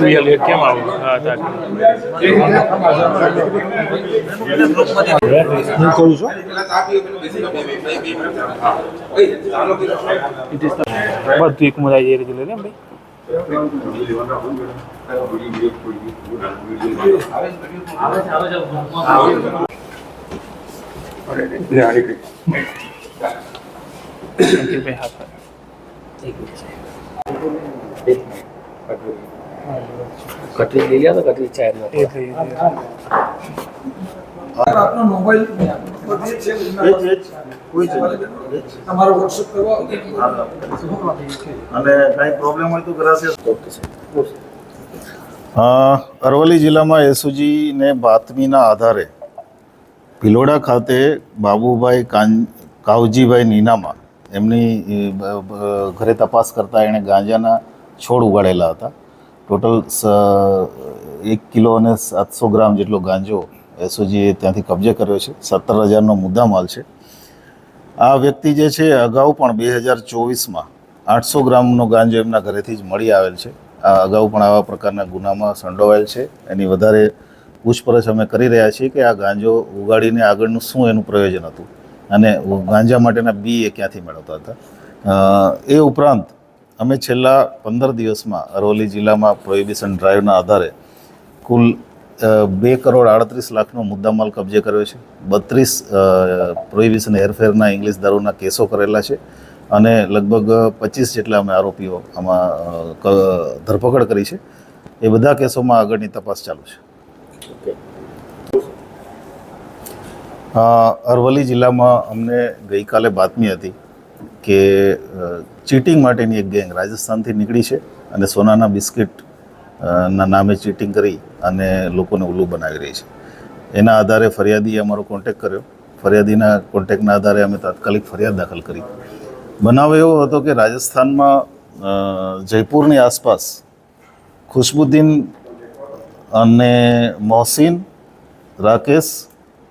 Real એ કેમ આવું હા હું કરું છું બધું એક મજા એ રીતે લઈ લે ભાઈ હાથ કટરી લઈ લ્યા તો કટરી ચાર એ થઈ ગયું. આપનો મોબાઈલ તમારો વોટ્સઅપ કરવા અને કાંઈ પ્રોબ્લેમ હોય તો કરાશે અરવલ્લી જિલ્લામાં એસઓજીને બાતમીના આધારે ભિલોડા ખાતે બાબુભાઈ કાન કાવજીભાઈ નીનામા એમની ઘરે તપાસ કરતાં એણે ગાંજાના છોડ ઉગાડેલા હતા. ટોટલ એક કિલો અને સાતસો ગ્રામ જેટલો ગાંજો એસઓજીએ ત્યાંથી કબજે કર્યો છે. સત્તર હજારનો મુદ્દામાલ છે. આ વ્યક્તિ જે છે, અગાઉ પણ બે હજાર ચોવીસમાં આઠસો ગ્રામનો ગાંજો એમના ઘરેથી જ મળી આવેલ છે. આ અગાઉ પણ આવા પ્રકારના ગુનામાં સંડોવાયેલ છે. એની વધારે પૂછપરછ અમે કરી રહ્યા છીએ કે આ ગાંજો ઉગાડીને આગળનું શું એનું પ્રયોજન હતું. અને ગાંજા માટેના બી એ ક્યાંથી મેળવતા હતા? એ ઉપરાંત અમે છેલ્લા પંદર દિવસમાં અરવલ્લી જિલ્લામાં પ્રોહિબિશન ડ્રાઈવના આધારે કુલ બે કરોડ આડત્રીસ લાખનો મુદ્દામાલ કબજે કર્યો છે. બત્રીસ પ્રોહિબિશન હેરફેરના ઇંગ્લિશ દારૂના કેસો કરેલા છે અને લગભગ પચીસ જેટલા અમે આરોપીઓ આમાં ધરપકડ કરી છે. એ બધા કેસોમાં આગળની તપાસ ચાલુ છે. અરવલ્લી જિલ્લામાં અમને ગઈકાલે બાતમી હતી કે ચીટિંગ માટેની એક ગેંગ રાજસ્થાનથી નીકળી છે અને સોનાના બિસ્કિટ ના નામે ચીટિંગ કરી અને લોકોને ઉલ્લુ બનાવી રહી છે. એના આધારે ફરિયાદીએ અમારો કોન્ટેક કર્યો. ફરિયાદીના કોન્ટેકના આધારે અમે તાત્કાલિક ફરિયાદ દાખલ કરી. બનાવ એવો હતો કે રાજસ્થાનમાં જયપુરની આસપાસ ખુશબુદ્દીન અને મોહસિન, રાકેશ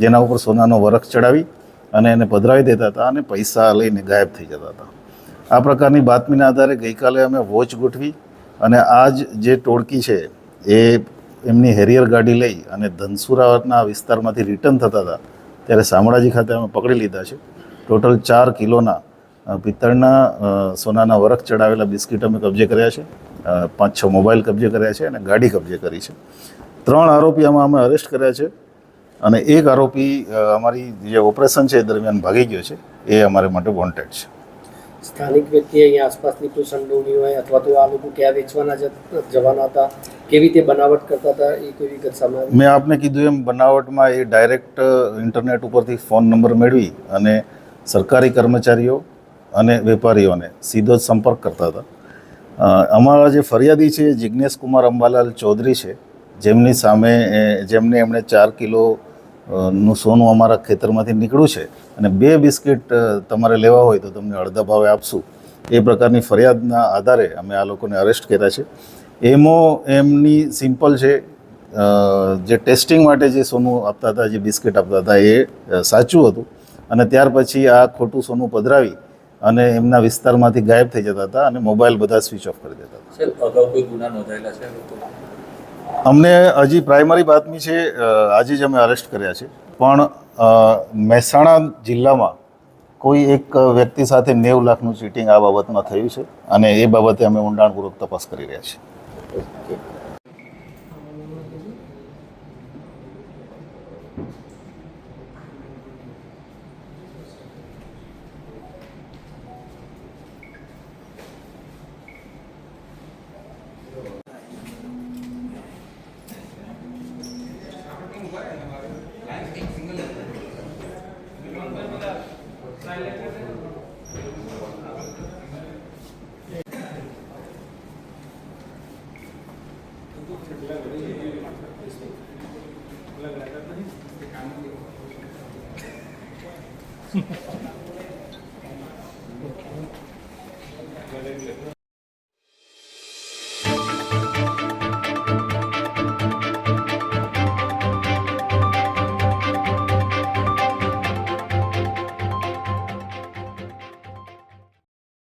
જેના ઉપર સોનાનો વરખ ચડાવી અને એને પધરાવી દેતા હતા અને પૈસા લઈને ગાયબ થઈ જતા હતા. આ પ્રકારની બાતમીના આધારે ગઈકાલે અમે વોચ ગોઠવી અને આજ જે ટોળકી છે, એ એમની હેરિયર ગાડી લઈ અને ધનસુરાના વિસ્તારમાંથી રિટર્ન થતા હતા, ત્યારે શામળાજી ખાતે અમે પકડી લીધા છે. ટોટલ ચાર કિલોના પિત્તળના સોનાના વરખ ચડાવેલા બિસ્કિટ અમે કબજે કર્યા છે. પાંચ છ મોબાઈલ કબજે કર્યા છે અને ગાડી કબજે કરી છે. ત્રણ આરોપી આમાં અમે અરેસ્ટ કર્યા છે. અને એક આરોપી અમારી જે ઓપરેશન છે એ દરમિયાન ભાગી ગયો છે. એ અમારે માટે વોન્ટેડ છે. સ્થાનિક વ્યક્તિ અહીંયા આસપાસની કોઈ સંડોવણી હોય અથવા તો આ લોકો ક્યાં વેચવાના જવાના હતા? કેવી રીતે બનાવટ કરતા હતા? એ કોઈ વિગત સામે મેં આપને કીધું એમ બનાવટમાં એ ડાયરેક્ટ ઇન્ટરનેટ ઉપરથી ફોન નંબર મેળવી અને સરકારી કર્મચારીઓ અને વેપારીઓને સીધો જ સંપર્ક કરતા હતા. અમારા જે ફરિયાદી છે જિજ્ઞેશ કુમાર અંબાલાલ ચૌધરી છે જેમની સામે જેમને એમણે ચાર કિલો નું સોનું અમારા ખેતરમાંથી નીકળ્યું છે અને બે બિસ્કિટ તમારે લેવા હોય તો તમને અડધા ભાવે આપશું. એ પ્રકારની ફરિયાદના આધારે અમે આ લોકોને અરેસ્ટ કર્યા છે. એમો, એમની સિમ્પલ છે જે ટેસ્ટિંગ માટે જે સોનું આપતા હતા, જે બિસ્કિટ આપતા હતા, એ સાચું હતું. અને ત્યાર પછી આ ખોટું સોનું પધરાવી અને એમના વિસ્તારમાંથી ગાયબ થઈ જતા હતા અને મોબાઈલ બધા સ્વિચ ઓફ કરી દેતા હતા. અમને હજી પ્રાઇમરી બાતમી છે આજે જ અમે અરેસ્ટ કર્યા છે. પણ મહેસાણા જિલ્લામાં કોઈ એક વ્યક્તિ સાથે નેવ લાખનું ચીટિંગ આ બાબતમાં થયું છે અને એ બાબતે અમે ઊંડાણપૂર્વક તપાસ કરી રહ્યા છીએ. अलग अलग नहीं